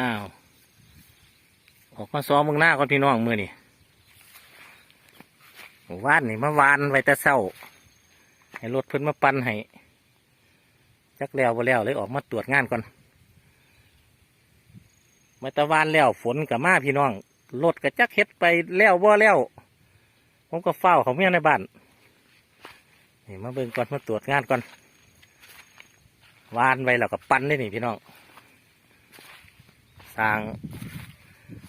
อ้าว ออกมาซ้อมเมืองหน้าก่อนพี่น้องมือนี่วานนี่มาวานไว้แต่เศร้า ให้รถเพิ่นมาปั่นให้จักแล้วบ่แล้วเลยออกมาตรวจงานก่อนมาตะวานแล้วฝนกับมาพี่น้องรถกับจักเฮ็ดไปแล้วบ่แล้ว ผมก็เฝ้าเขาเมียในบ้านนี่มาเบิ่งก่อนมาตรวจงานก่อนวานไว้แล้วก็ปั้นได้นี่พี่น้อง สร้าง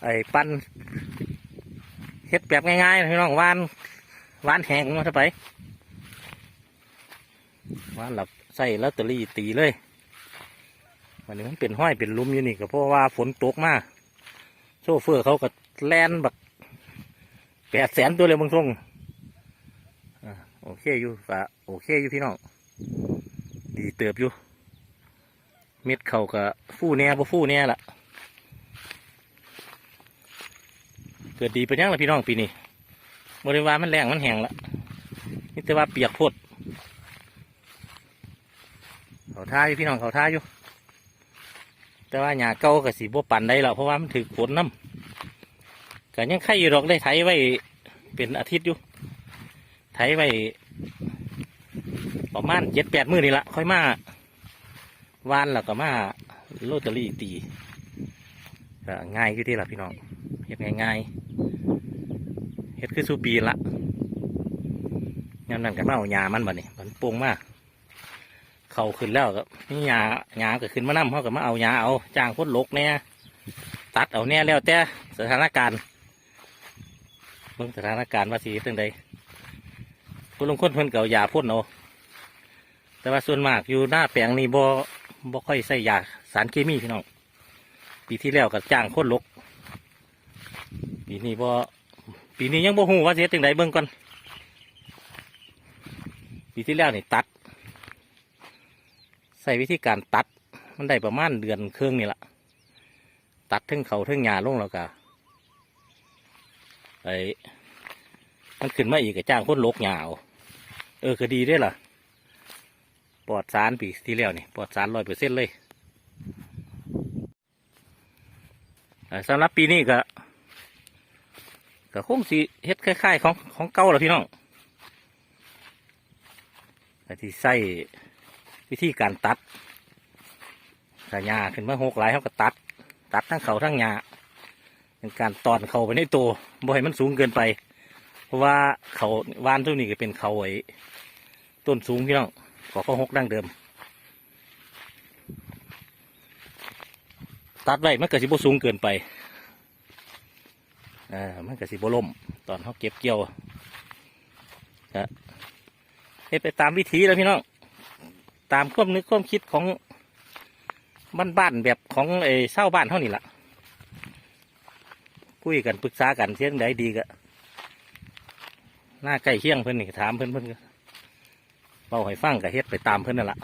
ไอ้ปั้นเฮ็ดแบบง่ายๆพี่น้องวานวานแหงมาเท่าไปวานหลับใส่ลอตเตอรี่ตีเลยวันนี้มันเป็นห้อยเป็นลุมอยู่นี่ก็เพราะว่าฝนตกมากโชเฟอร์เขาก็แลนแบักแปดแสนตัวเลยบางทรงอ่าโอเคอยู่ฝะโอเคอยู่พี่น้องดีเติบอยู่เม็ดเขาก็ฟู่แน่บ่ฟู่แน่ละ เกิดดีเป็นยังละพี่น้องปีนี้บริวารมันแรงมันแห้งละนี่แต่ว่าเปียกพดเขาท่าอยู่พี่น้องเขาท่าอยู่ แต่ว่าหญ้าเก่ากับสีบัวปั่นได้แล้วเพราะว่ามันถือฝนน้ำก็ยังไข่อยู่ดอกได้ไถไว้เป็นอาทิตย์อยู่ไถไว้ประมาณเจ็ดแปดมือนี่ละค่อยมาวานแล้วก็มาโรตารี่ตี ก็ง่ายอยู่ที่ละพี่น้องเฮ็ดง่ายๆเฮ็ดคือสูปีละยามนั้นก็มาเอาหญ้ามันบ่นี่มันโป่งมากเข่าขึ้นแล้วก็นี่หญ้าหญ้าก็ขึ้นมานํเขาก็มาเอาหญ้าเอาจ้างคนลกเนี่ยตัดเอาเนี่ยแล้วแต่สถานการณ์เบิ่งสถานการณ์ว่าสิเฮ็ดจังใดผู้ลงคนเพิ่นก็เอายาพ่นเอาแต่ว่าส่วนมากอยู่หน้าแปลงนี่บ่บ่ค่อยใส่ยาสารเคมีพี่น้อง ปีที่แล้วก็จ้างคนลก ปีนี้บ่ปีนี้ยังบ่ฮู้ว่าสิเฮ็ดจังใดเบิ่งก่อน ปีที่แล้วนี่ตัด ใส่วิธีการตัด มันได้ประมาณเดือนครึ่งนี่ละตัดทึ่งเขาทึ่งหญ้าลงแล้วก็ไอ้มันขึ้นมาอีกก็จ้างคนลกหญ้าเออก็ดีด้วยล่ะปลอดสารปีที่แล้วนี่ปลอดสารร้อยเปอร์เซ็นต์เลยเอ่อ สำหรับปีนี้ก็ก็คงสิเฮ็ดคล้ายๆ ของของเก่าแล้วพี่น้องแต่ที่ใส่วิธีการตัดถ้าหญ้าขึ้นมาหกหลายเขาก็ตัด ตัดทั้งเขาทั้งหญ้าเป็นการตอนเขาไปในตัวบ่ให้มันสูงเกินไป เพราะว่าเขาว่านตัวนี้ก็เป็นเขาไอ้ต้นสูงพี่น้องขอข้อหกดั้งเดิม ตัดไว้มันก็สิบสูงเกินไปอ่ามันก็สิบล่ม ตอนเขาเก็บเกี่ยวก็ให้ไปตามวิธีแล้วพี่น้องตามความนึกความคิดของบ้านๆแบบของไอ้เศร้าบ้านเท่านี้ละคุยกันปรึกษากันเสียงใดดีก็หน้าใกล้เคียงเพิ่นนี่ถามเพิ่นเพิ่นก็เป่าให้ฟังกับเฮ็ดไปตามเพิ่นนั่นละ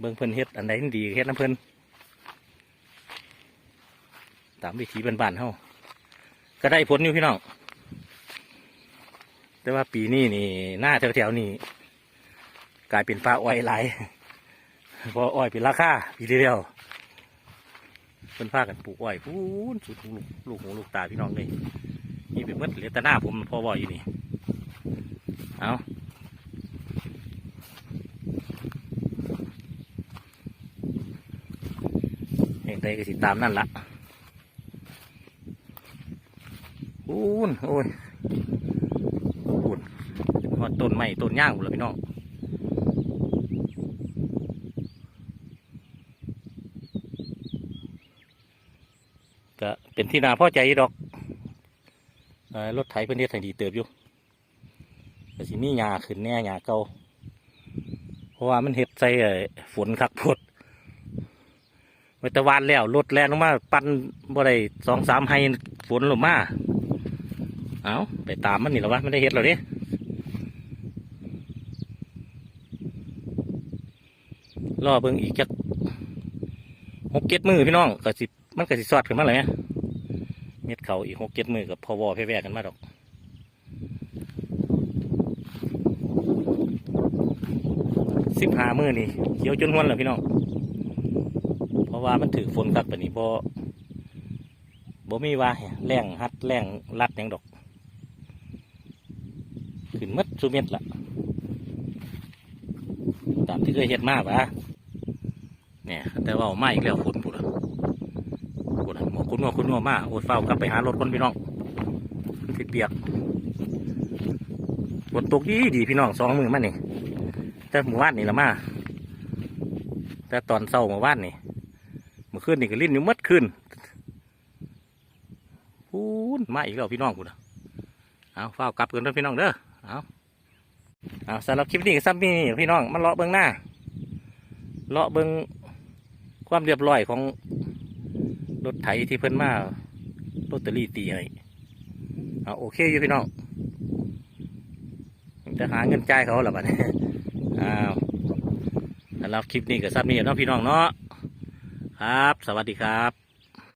เบิ่งเพิ่นเฮ็ดอันไหนดีเฮ็ดน้ำเพิ่น ตามวิธีบ้านๆเฮาก็ได้ผลอยู่พี่น้องแต่ว่าปีนี้นี่หน้าแถวๆนี่กลายเป็นปลาอ้อยไหลเพราะอ้อยเป็นราคาปีเดียวเพิ่นพากันปลูกอ้อยพูนสุดลูกลูกหูลูกตาพี่น้องเลยนี่เป็นเมื่อเหลือแต่หน้าผมพอบ่อยอยู่นี่เอาเห็นใดก็สิตามนั่นละ อูนโอ้ยอูนฮอดต้นไม้ต้นย่างหมดเลยพี่น้องก็เป็นที่นาพ่อใจดอกรถไถเพิ่นเฮ็ดให้ดีเติบอยู่ก็สิมีหญ้าขึ้นแน่หญ้าเก่าเพราะว่ามันเฮ็ดใส่ฝนคักพดไว้ตะวันแล้วรถแล่นลงมา ปั่นบ่ได้สองสามให้ฝนลงมา เอาไปตามมันนี่หรอวะไม่ได้เฮ็ดหรอเด้รอเบิ่งอีกจักหกเก็ดมือพี่น้องก็สิมันก็สิสอดขึ้นมาเลยเม็ดเขาอีกหกเก็ดมือกับพอวอแพ้ๆกันมาดอกสิบห้ามือนี่เขียวจนห้วนแล้วพี่น้องเพราะว่ามันถือฝนคักปนนี้บ่บ่มีว่าแรงฮัดแรงรัดยังดอก ขึ้นมัดสุเม็ดละตามที่เคยเห็นมากปะเนี่ย แต่ว่ามาอีกแล้วฝนปุ่นะปุ่นหมอคุณหมอคุณหมอมาโอดเฝ้ากลับไปหารถคนพี่น้องมันเปียกฝนตกดีดีพี่น้องสองมือมันนี่แต่หมู่บ้านนี่ละมาแต่ตอนเศร้าหมู่บ้านนี่เมื่อคืนนี่ก็ลิ้นอยู่มัดคืนพูนมาอีกแล้วพี่น้องคุณอะเอาเฝ้ากลับกันเด้อพี่น้องเด้อ เอาเอาสำหรับคลิปนี้ก็ซ้ำนี่พี่น้องมาเลาะเบื้องหน้าเลาะเบื้องความเรียบร้อยของรถไถที่เพิ่นมาลอตเตอรี่ตีให้เอาโอเคอยู่พี่น้องจะหาเงินจ่ายเขาหรือบัดนี้อ้าวสำหรับคลิปนี้ก็ซ้ำนี่เนาะพี่น้องเนาะครับ สวัสดีครับ